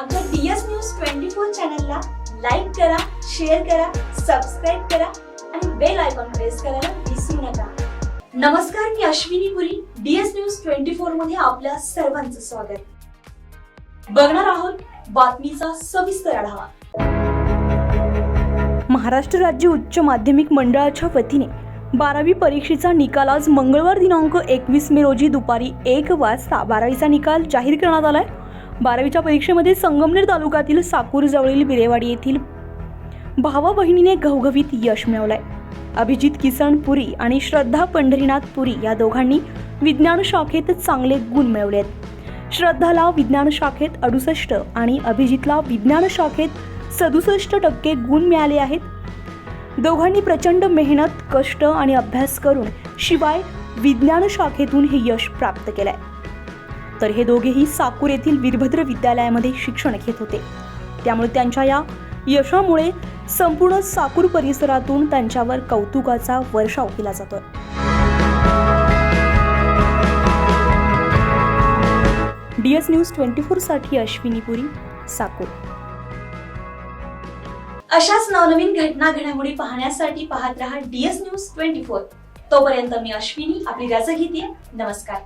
आमच्या DS news twenty four चॅनलला like करा शेअर करा सबस्क्राईब करा आणि बेल आयकॉन प्रेस करायला विसरू नका. नमस्कार मी Ashwini Puri DS news twenty फोरमध्ये आपल्या सर्वांचं स्वागत. बघणार आहोत बातमीचा सविस्तर आढावा. महाराष्ट्र राज्य उच्च माध्यमिक मंडळाच्या वतीने बारावी परीक्षेचा निकाल आज मंगळवार दिनांक एकवीस मे रोजी दुपारी एक वाजता बारावीचा निकाल जाहीर करण्यात आलाय. बारावीच्या परीक्षेमध्ये संगमनेर तालुक्यातील साकूरजवळील बिरेवाडी येथील भावा बहिणीने घवघवीत यश मिळवलंय. अभिजित किसन पुरी आणि श्रद्धा पंढरीनाथ पुरी या दोघांनी विज्ञान शाखेत चांगले गुण मिळवले आहेत श्रद्धाला विज्ञान शाखेत अडुसष्ट आणि अभिजितला विज्ञान शाखेत सदुसष्ट टक्के गुण मिळाले आहेत. दोघांनी प्रचंड मेहनत कष्ट आणि अभ्यास करून शिवाय विज्ञान शाखेतून हे यश प्राप्त केलं आहे तर हे दोघेही साकूर येथील वीरभद्र विद्यालयामध्ये शिक्षण घेत होते. त्यामुळे त्यांच्या या यशामुळे संपूर्ण साकूर परिसरातून त्यांच्यावर कौतुकाचा वर्षाव केला जातोय. डी एस न्यूज ट्वेंटी फोरसाठी अश्विनी पुरी साकूर. अशाच नवनवीन घटना घडामोडी पाहण्यासाठी पाहत रहा डीएस न्यूज ट्वेंटी फोर तोपर्यंत मी अश्विनी आपली रजा घेते. नमस्कार.